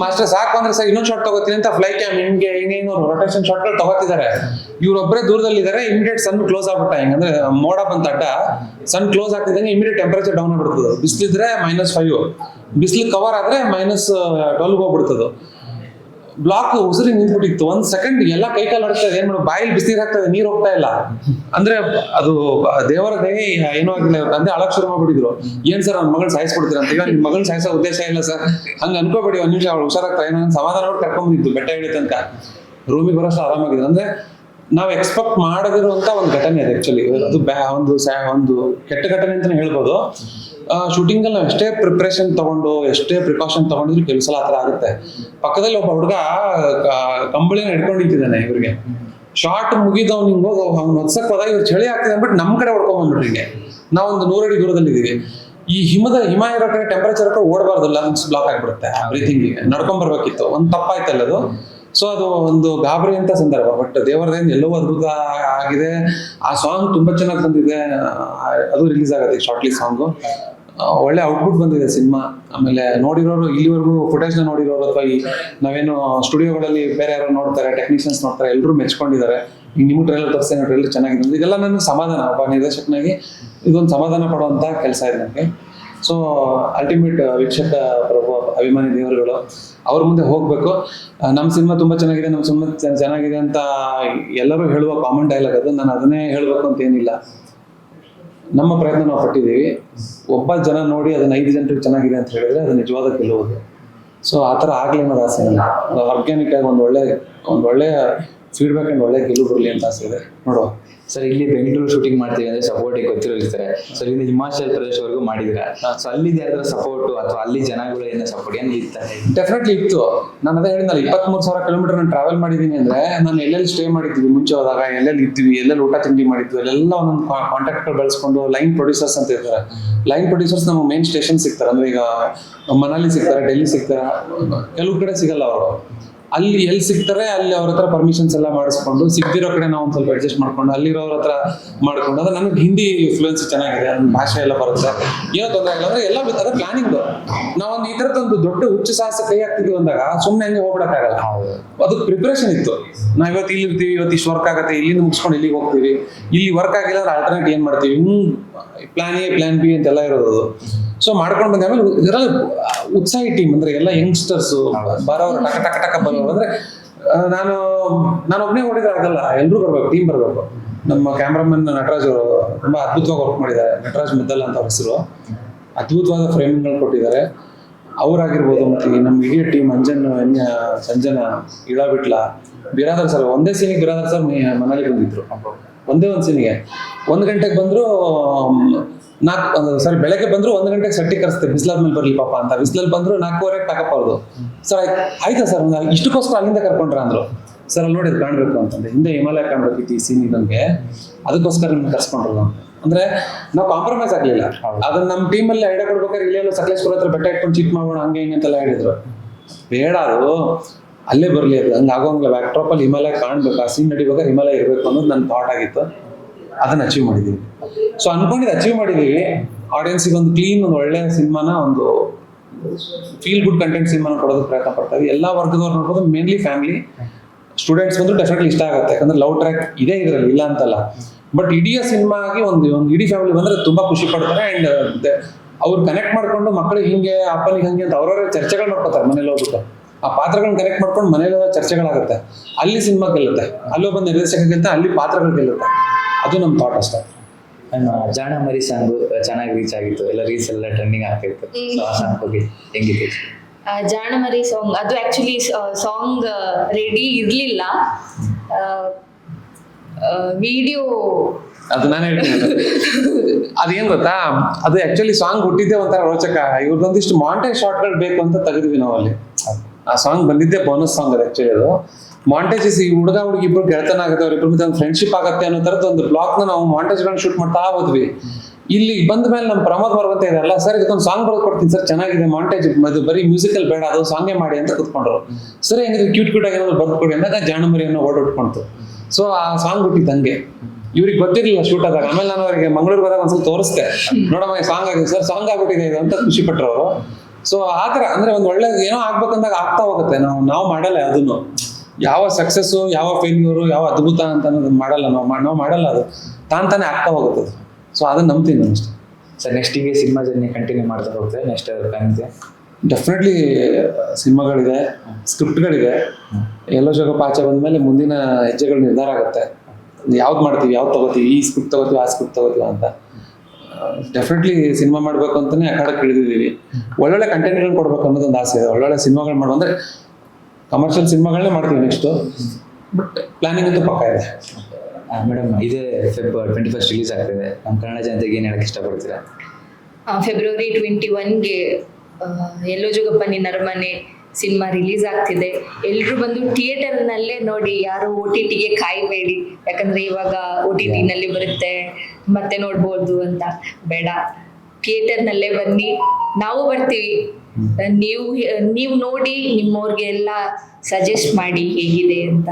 ಮಾಸ್ಟರ್, ಸಾಕು ಅಂದ್ರೆ ಸರ್ ಇನ್ನೊಂದು ಶಾಟ್ ತಗೋತೀನಿ ಅಂತ ಫ್ಲೈ ಕ್ಯಾಮ್ ಹಿಂಗೆ ಇನ್ನೇನು ರೊಟೇಷನ್ ಶಾಟ್ಗಳು ತಗೋತಿದ್ದಾರೆ. ಇವ್ರೊಬ್ಬರೇ ದೂರದಲ್ಲಿದ್ದಾರೆ ಇಮಿಡಿಯೇಟ್ ಸನ್ ಕ್ಲೋಸ್ ಆಗ್ಬಿಟ್ಟ ಹಿಂಗಂದ್ರೆ ಮೋಡ ಬಂತ ಅಡ್ಡ ಸನ್ ಕ್ಲೋಸ್ ಆಗ್ತಿದ್ದಂಗೆ ಇಮಿಡಿಯೇಟ್ ಟೆಂಪರೇಚರ್ ಡೌನ್ ಆಗ್ಬಿಡ್ತದೆ. ಬಿಸಿಲಿದ್ರೆ ಮೈನಸ್ ಫೈವ್ ಬಿಸಿಲು ಕವರ್ ಆದ್ರೆ ಮೈನಸ್ ಟ್ವೆಲ್ವ್ ಹೋಗ್ಬಿಡ್ತದೆ. ಬ್ಲಾಕ್ ಉಸಿರಿ ನಿಂತ್ಬಿಟ್ಟಿತ್ತು. ಒಂದ್ ಸೆಕೆಂಡ್ ಎಲ್ಲ ಕೈ ಕಾಲು ಆಡ್ತಾ ಇದೆ. ಏನ್ ಮಾಡೋ ಬಾಯಲ್ಲಿ ಬಿಸಿನೀರ್ ಆಗ್ತದೆ ನೀರ್ ಹೋಗ್ತಾ ಇಲ್ಲ. ಅಂದ್ರೆ ಅದು ದೇವರ ದಯೆ ಏನೂ ಆಗಿಲ್ಲ ತಂದೆ ಅಳಕ್ ಶುರು ಮಾಡ್ಬಿಟ್ಟಿದ್ರು. ಏನ್ ಸರ್ ಅವ್ನ ಮಗಳ್ ಸಾಯಿಸ್ಬಿಡ್ತೀರ ಅಂತ. ಈಗ ನಿಮ್ ಮಗಳ್ ಸಾಯಿಸೋ ಉದ್ದೇಶ ಇಲ್ಲ ಸರ್. ಹಂಗ ಅನ್ಕೋಬೇಡಿ. ಒಂದ್ ನಿಮಿಷ ಅವ್ಳು ಹುಷಾರಾಗ್ತಾ ಏನೋ ಸಮಾಧಾನ ಮಾಡಿ ಕರ್ಕೊಂಡ್ಬಂದಿದ್ದು ಬೆಟ್ಟ ಹಿಡಿತ ತನಕ. ರೂಮಿಗೆ ಬರೋಷ್ಟು ಆರಾಮಾಗಿದೆ ಅಂದ್ರೆ ನಾವು ಎಕ್ಸ್ಪೆಕ್ಟ್ ಮಾಡದಿರುವಂತ ಒಂದು ಘಟನೆ ಅದು ಆಕ್ಚುಲಿ ಅದು ಒಂದು ಒಂದು ಕೆಟ್ಟ ಘಟನೆ ಅಂತಾನೆ ಹೇಳ್ಬೋದು. ಶೂಟಿಂಗ್ ಅಲ್ಲಿ ಎಷ್ಟೇ ಪ್ರಿಪ್ರೇಷನ್ ತಗೊಂಡು, ಎಷ್ಟೇ ಪ್ರಿಕಾಷನ್ ತಗೊಂಡಿದ್ರು ಕೆಲಸ ಆತರ ಆಗುತ್ತೆ. ಪಕ್ಕದಲ್ಲಿ ಒಬ್ಬ ಹುಡುಗ ಕಂಬಳಿನ ನಿಂತಿದ್ದಾನೆ ಇವ್ರಿಗೆ. ಶಾರ್ಟ್ ಮುಗಿದವ್ ಹಿಂಗ್ ಅವ್ನು ಹೊತ್ಸಕ್ ಹೋದಾಗ ಇವ್ರು ಚಳಿ ಆಗ್ತದೆ ಅಂದ್ಬಿಟ್ಟು ನಮ್ಮ ಕಡೆ ಹೊಡ್ಕೊಂಡ್ ಬಂದ್ಬಿಟ್ರಿ ಹಿಂಗೆ. ನಾವೊಂದು ನೂರಡಿ ದೂರದಲ್ಲಿ ಇದೀವಿ ಈ ಹಿಮದ, ಹಿಮ ಇರೋ ಕಡೆ ಟೆಂಪರೇಚರ್ ಓಡಬಾರ್ದು ಬ್ಲಾಕ್ ಆಗ್ಬಿಡುತ್ತೆ. ಬ್ರೀತಿಂಗ್ ನಡ್ಕೊಂಡ್ ಬರ್ಬೇಕಿತ್ತು. ಒಂದ್ ತಪ್ಪಾಯ್ತಲ್ಲ ಅದು? ಸೊ ಅದು ಒಂದು ಗಾಬರಿ ಅಂತ ಸಂದರ್ಭ. ಬಟ್ ದೇವರದೇನು ಎಲ್ಲವೂ ಅದ್ಭುತ ಆಗಿದೆ. ಆ ಸಾಂಗ್ ತುಂಬಾ ಚೆನ್ನಾಗಿ ಬಂದಿದೆ. ಅದು ರಿಲೀಸ್ ಆಗುತ್ತೆ ಶಾರ್ಟ್ಲಿ ಸಾಂಗು ಒಳ್ಳೆ ಔಟ್ಪುಟ್ ಬಂದಿದೆ ಸಿನಿಮಾ. ಆಮೇಲೆ ನೋಡಿರೋರು ಇಲ್ಲಿವರೆಗೂ ಫುಟೇಜ್ನ ನೋಡಿರೋರು ಅಥವಾ ಈ ನಾವೇನು ಸ್ಟುಡಿಯೋಗಳಲ್ಲಿ ಬೇರೆ ಯಾರು ನೋಡ್ತಾರೆ ಟೆಕ್ನಿಷಿಯನ್ಸ್ ನೋಡ್ತಾರೆ ಎಲ್ಲರೂ ಮೆಚ್ಕೊಂಡಿದ್ದಾರೆ. ಈಗ ನಿಮ್ಗೆ ಟ್ರೈಲರ್ ತೋರಿಸ್ತೇನೆ ಟ್ರೈಲರ್ ಚೆನ್ನಾಗಿದೆ ಇದೆಲ್ಲ ನನಗೆ ಸಮಾಧಾನ. ಒಬ್ಬ ನಿರ್ದೇಶಕನಾಗಿ ಇದೊಂದು ಸಮಾಧಾನ ಪಡುವಂಥ ಕೆಲಸ ಇದೆ ನನಗೆ ಸೊ ಅಲ್ಟಿಮೇಟ್ ವೀಕ್ಷಕ ಪ್ರಭು, ಅಭಿಮಾನಿ ದೇವರುಗಳು ಅವ್ರ ಮುಂದೆ ಹೋಗಬೇಕು. ನಮ್ಮ ಸಿನಿಮಾ ತುಂಬ ಚೆನ್ನಾಗಿದೆ ನಮ್ಮ ಸಿನಿಮಾ ಚೆನ್ನಾಗಿದೆ ಅಂತ ಎಲ್ಲರೂ ಹೇಳುವ ಕಾಮನ್ ಡೈಲಾಗ್ ಅದು. ನಾನು ಅದನ್ನೇ ಹೇಳಬೇಕು ಅಂತ ಏನಿಲ್ಲ. ನಮ್ಮ ಪ್ರಯತ್ನ ನಾವು ಪಟ್ಟಿದ್ದೀವಿ. ಒಬ್ಬ ಜನ ನೋಡಿ ಅದನ್ನ ಐದು ಜನರಿಗೆ ಚೆನ್ನಾಗಿದೆ ಅಂತ ಹೇಳಿದ್ರೆ ಅದು ನಿಜವಾದ ಗೆಲ್ಲುವುದು ಸೊ ಆ ಥರ ಆಗಲಿ ಅನ್ನೋದು ಆಸೆ ಆರ್ಗ್ಯಾನಿಕ್ ಆಗಿ ಒಂದು ಒಳ್ಳೆ ಒಂದು ಒಳ್ಳೆ ಫೀಡ್ಬ್ಯಾಕ್ ಆ್ಯಂಡ್ ಒಳ್ಳೆ ಗೆಲುವು ಬರಲಿ ಅಂತ ಆಸೆ ಇದೆ. ನೋಡುವ. ಸರ್, ಇಲ್ಲಿ ಬೆಂಗಳೂರು ಶೂಟಿಂಗ್ ಮಾಡ್ತೀವಿ ಅಂದ್ರೆ ಸಪೋರ್ಟಿಗೆ ಗೊತ್ತಿರೋರ್ತಾರೆ ಸರ್, ಇಲ್ಲಿ ಹಿಮಾಚಲ್ ಪ್ರದೇಶವರೆಗೂ ಮಾಡಿದಿರಾ. ಸೊ ಅಲ್ಲಿ ಯಾವ್ದಾರ ಸಪೋರ್ಟ್ ಅಥವಾ ಅಲ್ಲಿ ಜನಗಳು ಏನೋ ಸಪೋರ್ಟ್ ಏನು ಇರ್ತಾರೆ ಡೆಫಿನೆಟ್ಲಿ ಇತ್ತು. ನಾನು ಅದೇ ಹೇಳಿದ್ನಲ್ಲ, ಇಪ್ಪತ್ಮೂರು ಸಾವಿರ ಕಿಲೋಮೀಟರ್ ನಾನು ಟ್ರಾವೆಲ್ ಮಾಡಿದ್ದೀನಿ ಅಂದ್ರೆ ನಾನು ಎಲ್ಲೆಲ್ಲಿ ಸ್ಟೇ ಮಾಡಿದ್ವಿ, ಮುಂಚೆ ಹೋದಾಗ, ಎಲ್ಲೆಲ್ಲಿ ಇದ್ವಿ, ಎಲ್ಲೆಲ್ಲಿ ಊಟ ತಿಂಡಿ ಮಾಡಿದ್ವಿ ಅಲ್ಲೆಲ್ಲ ಒಂದೊಂದು ಕಾಂಟ್ಯಾಕ್ಟ್ಗಳು ಬಳಸ್ಕೊಂಡು ಲೈನ್ ಪ್ರೊಡ್ಯೂಸರ್ಸ್ ಅಂತ ಇರ್ತಾರೆ. ಲೈನ್ ಪ್ರೊಡ್ಯೂಸರ್ಸ್ ನಮ್ಮ ಮೇನ್ ಸ್ಟೇಷನ್ ಸಿಗ್ತಾರೆ. ಅಂದ್ರೆ ಈಗ ಮನಾಲಿ ಸಿಗ್ತಾರೆ ಡೆಲ್ಲಿ ಸಿಗ್ತಾರೆ, ಕೆಲವು ಕಡೆ ಸಿಗಲ್ಲ ಅವರು. ಅಲ್ಲಿ ಎಲ್ಲಿ ಸಿಗ್ತಾರೆ ಅಲ್ಲಿ ಅವ್ರ ಹತ್ರ ಪರ್ಮಿಷನ್ಸ್ ಎಲ್ಲ ಮಾಡಿಸ್ಕೊಂಡು ಸಿಗ್ದಿರೋ ಕಡೆ ನಾವು ಒಂದು ಸ್ವಲ್ಪ ಅಡ್ಜಸ್ಟ್ ಮಾಡ್ಕೊಂಡು ಅಲ್ಲಿರೋರ ಹತ್ರ ಮಾಡ್ಕೊಂಡು. ಅದು ನನಗೆ ಹಿಂದಿ ಫ್ಲೂಯೆನ್ಸಿ ಚೆನ್ನಾಗಿದೆ ನನ್ನ ಭಾಷೆ ಎಲ್ಲ ಬರುತ್ತೆ. ಏನೋ ತೊಂದರೆ ಆಗಿಲ್ಲ ಅಂದ್ರೆ ಎಲ್ಲ ಅದ್ರ ಪ್ಲಾನಿಂಗ್ ನಾವೊಂದು ಈ ಥರದೊಂದು ದೊಡ್ಡ ಹುಚ್ಚ ಸಾಹಸ ಕೈ ಹಾಕ್ತಿದ್ವಿ ಅಂದಾಗ ಸುಮ್ಮನೆ ಹಂಗೆ ಹೋಗ್ಬಿಡಕ್ಕಾಗಲ್ಲ. ಅದಕ್ಕೆ ಪ್ರಿಪ್ರೇಷನ್ ಇತ್ತು. ನಾವು ಇವತ್ತು ಇಲ್ಲಿ ಇರ್ತೀವಿ ಇವತ್ತು ಇಷ್ಟು ವರ್ಕ್ ಆಗುತ್ತೆ ಇಲ್ಲಿಂದ ಮುಗಿಸ್ಕೊಂಡು ಇಲ್ಲಿಗೆ ಹೋಗ್ತೀವಿ. ಇಲ್ಲಿ ವರ್ಕ್ ಆಗಿಲ್ಲ ಅಂದ್ರೆ ಆಲ್ಟರ್ನೇಟ್ ಏನು ಮಾಡ್ತೀವಿ? Hmm plan A plan B ಅಂತೆಲ್ಲ ಇರೋದು ಸೊ ಮಾಡ್ಕೊಂಡು ಬಂದ. ಆಮೇಲೆ ಇದರಲ್ಲಿ ಉತ್ಸಾಹಿ ಟೀಮ್ ಅಂದ್ರೆ ಎಲ್ಲ ಯಂಗ್ಸ್ಟರ್ಸ್ ಬರೋರು ಟಕ ಟಕ ಟಕ ಬರೋರು. ಅಂದ್ರೆ ನಾನು ನಾನು ಒಬ್ಬನೇ ಓಡಿದ್ರೆ ಆಗಲ್ಲ. ಎಲ್ಲರೂ ಬರ್ಬೇಕು ಟೀಮ್ ಬರಬೇಕು. ನಮ್ಮ ಕ್ಯಾಮ್ರಾಮನ್ ನಟರಾಜ್ ಅವರು ತುಂಬಾ ಅದ್ಭುತವಾಗಿ ವರ್ಕ್ ಮಾಡಿದ್ದಾರೆ. ನಟರಾಜ್ ಮುದ್ದಲ್ ಅಂತ ಅವ್ರ ಹೆಸರು. ಅದ್ಭುತವಾದ ಫ್ರೇಮಿಂಗ್ಗಳು ಕೊಟ್ಟಿದ್ದಾರೆ. ಅವರಾಗಿರ್ಬೋದು ಮತ್ತೆ ನಮ್ಮ ಇಡೀ ಟೀಮ್ ಅಂಜನ್ ಅನ್ಯ ಸಂಜನ ಇಳಾ ಬಿಟ್ಲ. ಬಿರಾದರ್ ಸರ್ ಒಂದೇ ಸೀನಿಗೆ ಬಿರಾದರ್ ಸರ್ ಮನೇಲಿ ಬಂದಿದ್ರು. ಒಂದೇ ಒಂದು ಸೀನಿಗೆ ಒಂದು ಗಂಟೆಗೆ ಬಂದ್ರು ನಾಲ್ಕು ಸರಿ ಬೆಳಗ್ಗೆ ಬಂದ್ರು ಒಂದು ಗಂಟೆಗೆ ಸಟ್ಟಿ ಕರೆಸ್ತೆ ಬಿಸಿಲಾದ್ಮೇಲೆ ಬರಲಿ ಪಾಪ ಅಂತ. ಬಿಸಿಲಲ್ಲಿ ಬಂದ್ರು ನಾಲ್ಕೂವರೆಗೆ ಪ್ಯಾಕಪ್ ಅವ್ರದ್ದು ಸರ್ ಆಯ್ತು ಆಯ್ತಾ ಸರ್ ಇಷ್ಟಕ್ಕೋಸ್ಕರ ಅಲ್ಲಿಂದ ಕರ್ಕೊಂಡ್ರ ಅಂದ್ರು. ಸರ್ ಅಲ್ಲಿ ನೋಡಿ ಕಾಣ್ಬೇಕು ಅಂತಂದ್ರೆ ಹಿಂದೆ ಹಿಮಾಲಯ ಕಾಣ್ಬೇಕಿತ್ತು ಈ ಸೀನ್ ಇದಂಗೆ. ಅದಕ್ಕೋಸ್ಕರ ನಿಮ್ಗೆ ಕರ್ಸ್ಕೊಂಡ್ರು ಅಂದ್ರೆ ನಾವು ಕಾಂಪ್ರಮೈಸ್ ಆಗ್ಲಿಲ್ಲ. ಅದನ್ನ ನಮ್ಮ ಟೀಮಲ್ಲಿ ಐಡಿಯಾ ಕೊಡ್ಬೇಕಾದ್ರೆ ಇಲ್ಲೆಲ್ಲ ಸಕಲೇಶ್ಪುರ ಹತ್ರ ಬೆಟ್ಟ ಇಟ್ಕೊಂಡು ಚೀಟ್ ಮಾಡೋಣ ಹಂಗೆ ಹಿಂಗೆ ಅಂತೆಲ್ಲ ಹೇಳಿದ್ರು. ಬೇಡ ಅದು. ಅಲ್ಲೇ ಬರಲಿ ಅದು ಹಂಗೆ ಆಗೋಂಗಿಲ್ಲ. ಹಿಮಾಲಯ ಕಾಣ್ಬೇಕು? ಆ ಸೀನ್ ನಡಿಬೇಕಾದ್ರೆ ಹಿಮಾಲಯ ಇರಬೇಕು ಅನ್ನೋದು ನನ್ನ ಥಾಟ್ ಆಗಿತ್ತು. ಅದನ್ನ ಅಚೀವ್ ಮಾಡಿದ್ದೀವಿ ಸೊ ಅನ್ಕೊಂಡಿದ್ದು ಅಚೀವ್ ಮಾಡಿದ್ದೀವಿ ಆಡಿಯನ್ಸಿಗೆ ಒಂದು ಕ್ಲೀನ್ ಒಂದು ಒಳ್ಳೆ ಸಿನಿಮಾನ, ಒಂದು ಫೀಲ್ ಗುಡ್ ಕಂಟೆಂಟ್ ಸಿನಿಮಾನ ಕೊಡೋದಕ್ಕೆ ಪ್ರಯತ್ನ ಪಡ್ತಾ ಇದ್ದೀವಿ ಎಲ್ಲ ವರ್ಗದವ್ರು ನೋಡ್ಬೋದು ಮೇನ್ಲಿ ಫ್ಯಾಮಿಲಿ ಸ್ಟೂಡೆಂಟ್ಸ್ ಬಂದ್ರು ಡೆಫಿನೆಟ್ಲಿ ಇಷ್ಟ ಆಗುತ್ತೆ. ಯಾಕಂದ್ರೆ ಲವ್ ಟ್ರ್ಯಾಕ್ ಇದೆ ಇದರಲ್ಲಿ, ಇಲ್ಲ ಅಂತಲ್ಲ. ಬಟ್ ಇಡೀ ಸಿನಿಮಾ ಆಗಿ ಒಂದು ಒಂದು ಇಡೀ ಫ್ಯಾಮಿಲಿ ಬಂದ್ರೆ ತುಂಬಾ ಖುಷಿ ಪಡ್ತಾರೆ ಅಂಡ್ ಅವ್ರು ಕನೆಕ್ಟ್ ಮಾಡ್ಕೊಂಡು ಮಕ್ಕಳಿಗೆ ಹಿಂಗೆ, ಅಪ್ಪನಿಗೆ ಹಂಗೆ ಅಂತ ಅವ್ರವ್ರ ಚರ್ಚೆಗಳು ಮಾಡ್ಕೋತಾರೆ ಮನೇಲಿ ಹೋಗ್ಬಿಟ್ಟು. ಆ ಪಾತ್ರಗಳನ್ನ ಕನೆಕ್ಟ್ ಮಾಡ್ಕೊಂಡು ಮನೇಲಿ ಹೋದಾಗ ಚರ್ಚೆಗಳಾಗುತ್ತೆ. ಅಲ್ಲಿ ಸಿನಿಮಾ ಗೆಲ್ಲುತ್ತೆ. ಅಲ್ಲಿ ಒಬ್ಬ ನಿರ್ದೇಶಕ ಗೆಲ್ತೆ ಅಲ್ಲಿ ಪಾತ್ರಗಳು ಗೆಲ್ಲುತ್ತೆ. ಅದು ನಮ್ಮ ಥಾಟ್ ಅಷ್ಟೇ. ಜಾಣ ಮರಿ ಸಾಂಗು ಚೆನ್ನಾಗಿ ರೀಚ್ ಆಗಿತ್ತು. ಎಲ್ಲ ರೀಲ್ಸ್ ಎಲ್ಲ ಟ್ರೆಂಡಿಂಗ್ ಆಗ್ತಿತ್ತು. ಸೊ ಆ ಸಾಂಗ್ ಬಗ್ಗೆ ಹೆಂಗಿತ್ತು ಜಾಣಮರಿ ಸಾಂಗ್ ಅದು ಆಕ್ಚುಲಿ ಸಾಂಗ್ ರೆಡಿ ಇರಲಿಲ್ಲ. ವಿಡಿಯೋ ಅದು ನಾನು ಹೇಳ್ತೀನಿ. ಅದು. ಅದೇನ್ ಗೊತ್ತಾ? ಅದು ಆಕ್ಚುಲಿ ಸಾಂಗ್ ಹುಟ್ಟಿದ್ದೆ ಒಂಥರ ರೋಚಕ. ಇವ್ರದೊಂದಿಷ್ಟು ಮಾಂಟೇಜ್ ಶಾರ್ಟ್ಗಳು ಬೇಕು ಅಂತ ತೆಗೆದ್ವಿ ನಾವು ಅಲ್ಲಿ ಆ ಸಾಂಗ್ ಬಂದಿದ್ದೆ ಬೋನಸ್ ಸಾಂಗ್ ಅದು ಆಕ್ಚುಲಿ ಅದು. ಮಾಂಟೇಜಸ್ ಈ ಹುಡುಗ ಹುಡುಗಿ ಇಬ್ರು ಗೆಳತನ ಆಗುತ್ತೆ ಅವ್ರಿಬ್ರು ಮತ್ತೆ ಒಂದು ಫ್ರೆಂಡ್ಶಿಪ್ ಆಗುತ್ತೆ ಅನ್ನೋ ತರದ್ದು ಒಂದು ಬ್ಲಾಕ್ನ ನಾವು ಮಾಂಟೇಜ್ಗಳನ್ನ ಶೂಟ್ ಮಾಡ್ತಾ ಹೋದ್ವಿ. ಇಲ್ಲಿ ಬಂದ ಮೇಲೆ ನಮ್ಮ ಪ್ರಮೋದ್ ಬರ್ಬಂತ ಇದಾರಲ್ಲ ಸರ್ ಇದಕ್ಕೊಂದು ಸಾಂಗ್ ಬರೆದು ಕೊಡ್ತೀನಿ ಸರ್, ಚೆನ್ನಾಗಿದೆ ಮಾಂಟೇಜ್ ಅದು ಬರೀ ಮ್ಯೂಸಿಕಲ್ ಬೇಡ, ಅದು ಸಾಂಗೇ ಮಾಡಿ ಅಂತ ಕುತ್ಕೊಂಡ್ರು. ಸರ್, ಹೆಂಗಿದ್ರೆ ಕ್ಯೂಟ್ ಕ್ಯೂಟ್ ಆಗಿ ಏನಾದ್ರು ಬರ್ದು ಕೊಡಿ ಅಂದಾಗ ಜಾಣಮರಿ ಅನ್ನೋ ಓಡಾಡ್ಕೊಂತು ಸೊ ಆ ಸಾಂಗ್ ಹುಟ್ಟಿದ್ದು ಹಂಗೆ. ಇವ್ರಿಗೆ ಗೊತ್ತಿರಲಿಲ್ಲ ಶೂಟ್ ಆದಾಗ. ಆಮೇಲೆ ನಾನು ಅವರಿಗೆ ಮಂಗಳೂರಿಗೆ ಬಂದಾಗ ಒಂದ್ಸಲ ತೋರಿಸ್ತೆ ನೋಡಮ್ಮ ಸಾಂಗ್ ಆಗಿದೆ ಸರ್ ಸಾಂಗ್ ಆಗ್ಬಿಟ್ಟಿದೆ ಇದು ಅಂತ ಖುಷಿ ಪಟ್ರು ಅವರು. ಸೊ ಆ ಥರ ಅಂದ್ರೆ ಒಂದು ಒಳ್ಳೆ ಏನೋ ಆಗ್ಬೇಕಂದಾಗ ಆಗ್ತಾ ಹೋಗುತ್ತೆ. ನಾವು ನಾವು ಮಾಡಲ್ಲ ಅದನ್ನು. ಯಾವ ಸಕ್ಸಸ್ಸು ಯಾವ ಫೇಲ್ಯೂರು ಯಾವ ಅದ್ಭುತ ಅಂತ ಅನ್ನೋದು ಮಾಡಲ್ಲ ನಾವು. ನಾವು ಮಾಡಲ್ಲ ಅದು. ತಾನ್ ತಾನೇ ಆಗ್ತಾ ಹೋಗುತ್ತೆ ಸೊ ಅದನ್ನ ನಂಬ್ತೀನಿ ನಾನು ಅಷ್ಟೇ. ಸರ್ ನೆಕ್ಸ್ಟ್ ಹೀಗೆ ಸಿನಿಮಾ ಜರ್ನಿ ಕಂಟಿನ್ಯೂ ಮಾಡ್ತಾ ಹೋಗುತ್ತೆ ನೆಕ್ಸ್ಟ್ ಪ್ಲಾನ್ ಇದೆ? ಡೆಫಿನೆಟ್ಲಿ ಸಿನಿಮಾಗಳಿದೆ ಸ್ಕ್ರಿಪ್ಟ್ಗಳಿದೆ ಎಲ್ಲೋ ಜೋಗಪ್ಪ ಪಾಚೆ ಬಂದ್ಮೇಲೆ ಮುಂದಿನ ಹೆಜ್ಜೆಗಳು ನಿರ್ಧಾರ ಆಗುತ್ತೆ. ಯಾವ್ದು ಮಾಡ್ತೀವಿ ಯಾವ್ದು ತಗೋತೀವಿ ಈ ಸ್ಕ್ರಿಪ್ಟ್ ತಗೋತೀವಿ ಆ ಸ್ಕ್ರಿಪ್ಟ್ ತಗೋತೀವಿ ಅಂತ. ಡೆಫಿನೆಟ್ಲಿ ಸಿನಿಮಾ ಮಾಡಬೇಕು ಅಂತಾನೆ ಅಖಾಡಕ್ಕೆ ಇಳಿದಿದ್ದೀವಿ ಒಳ್ಳೊಳ್ಳೆ ಕಂಟೆಂಟ್ಗಳನ್ನ ಕೊಡ್ಬೇಕು ಅನ್ನೋದು ಒಂದು ಆಸೆ ಇದೆ. ಒಳ್ಳೊಳ್ಳೆ ಸಿನಿಮಾಗಳು ಮಾಡೋ ಅಂದ್ರೆ ಕಮರ್ಷಿಯಲ್ ಸಿನಿಮಾಗಳನ್ನೇ ಮಾಡ್ತೀವಿ ನೆಕ್ಸ್ಟು ಬಟ್ ಪ್ಲಾನಿಂಗ್ ಅಂತೂ ಪಕ್ಕ ಇದೆ. ಮೇಡಮ್ ಇದೇ ಫೆಬ್ ಟ್ವೆಂಟಿ ಫಸ್ಟ್ ರಿಲೀಸ್ ಆಗ್ತಿದೆ. ನಮ್ಮ ಕನ್ನಡ ಜನತೆಗೆ ಏನು ಹೇಳಕ್ಕೆ ಇಷ್ಟಪಡ್ತೀರಾ? ಫೆಬ್ರವರಿ ಟ್ವೆಂಟಿ ಒನ್ಗೆ ಎಲ್ಲೋ ಜೋಗಪ್ಪ ನಿನ್ನ ಮನೆ ಸಿನಿಮಾ ರಿಲೀಸ್ ಆಗ್ತಿದೆ. ಎಲ್ಲರೂ ಬಂದು ಥಿಯೇಟರ್ನಲ್ಲೇ ನೋಡಿ ಯಾರು ಓ ಟಿ ಟಿಗೆ ಕಾಯ್ಬೇಡಿ. ಯಾಕಂದ್ರೆ ಇವಾಗ ಓ ಟಿ ಟಿನಲ್ಲಿ ಬರುತ್ತೆ. ಮತ್ತೆ ನೋಡ್ಬೋದು ಅಂತ. ಬೇಡ. ಥಿಯೇಟರ್ನಲ್ಲೇ ಬನ್ನಿ. ನಾವು ಬರ್ತೀವಿ. ನೀವು ನೀವು ನೋಡಿ ನಿಮ್ಮವ್ರಿಗೆ ಎಲ್ಲ ಸಜೆಸ್ಟ್ ಮಾಡಿ ಹೇಗಿದೆ ಅಂತ.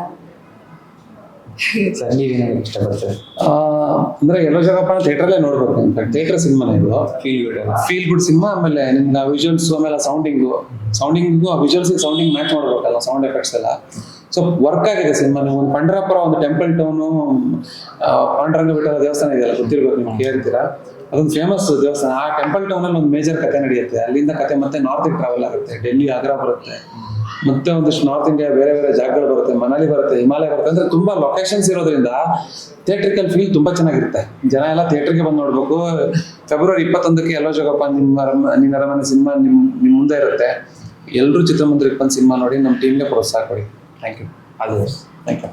ಅಂದ್ರೆ ಎಲ್ಲೋ ಜಾಗಪ್ಪ ಥಿಯೇಟ್ರಲ್ಲೇ ನೋಡ್ಬೇಕು. ಅಂತ ಥಿಯೇಟರ್ ಸಿನಿಮಾನೇ ಇದು. Feel good feel good cinema ಆಮೇಲೆ ನಿಮ್ಗೆ ವಿಜುವಲ್ಸ್ ಆಮೇಲೆ ಸೌಂಡಿಂಗು ಸೌಂಡಿಂಗು ಆ ವಿಜುವಲ್ಸ್ ಸೌಂಡಿಂಗ್ ಮ್ಯಾಚ್ ಮಾಡ್ಬೇಕಲ್ಲ ಸೌಂಡ್ ಎಫೆಕ್ಟ್ಸ್ ಎಲ್ಲ. ಸೊ ವರ್ಕ್ ಆಗಿದೆ ಸಿನಿಮಾ. ನೀವು ಒಂದು ಪಂಡ್ರಾಪುರ ಒಂದು ಟೆಂಪಲ್ ಟೌನು ಪಾಂಡುರಂಗ ಬೆಟ್ಟದ ದೇವಸ್ಥಾನ ಇದೆಯಲ್ಲ ಗೊತ್ತಿರ್ಬೇಕು ನೀವು ಕೇಳ್ತೀರಾ ಅದೊಂದು ಫೇಮಸ್ ದೇವಸ್ಥಾನ. ಆ ಟೆಂಪಲ್ ಟೌನ್ ಅಲ್ಲಿ ಒಂದು ಮೇಜರ್ ಕತೆ ನಡೆಯುತ್ತೆ. ಅಲ್ಲಿಂದ ಕತೆ ಮತ್ತೆ ನಾರ್ತ್ ಟ್ರಾವೆಲ್ ಆಗುತ್ತೆ. ಡೆಲ್ಲಿ ಆಗ್ರಾ ಬರುತ್ತೆ. ಮತ್ತೆ ಒಂದಿಷ್ಟು ನಾರ್ತ್ ಇಂಡಿಯಾ ಬೇರೆ ಬೇರೆ ಜಾಗಗಳು ಬರುತ್ತೆ. ಮನಾಲಿ ಬರುತ್ತೆ, ಹಿಮಾಲಯ ಬರುತ್ತೆ. ಅಂದ್ರೆ ತುಂಬಾ ಲೊಕೇಶನ್ಸ್ ಇರೋದ್ರಿಂದ ಥಿಯೇಟ್ರಿಕಲ್ ಫೀಲ್ ತುಂಬಾ ಚೆನ್ನಾಗಿರುತ್ತೆ. ಜನ ಎಲ್ಲ ಥಿಯೇಟರ್ಗೆ ಬಂದು ನೋಡ್ಬೇಕು. ಫೆಬ್ರವರಿ ಇಪ್ಪತ್ತೊಂದಕ್ಕೆ ಎಲ್ಲೋ ಜೋಗಪ್ಪ ನಿಮ್ಮ ನಿನ್ನ ಅರಮನೆ ಸಿನಿಮಾ ನಿಮ್ ನಿಮ್ ಮುಂದೆ ಇರುತ್ತೆ. ಎಲ್ಲರೂ ಚಿತ್ರಮಂದಿರಕ್ಕೆ ಬಂದು ಸಿನಿಮಾ ನೋಡಿ ನಮ್ಮ ಟೀಮ್ಗೆ ಪ್ರೋತ್ಸಾಹ ಕೊಡಿ ಥ್ಯಾಂಕ್ ಯು ಅದು ಥ್ಯಾಂಕ್ ಯು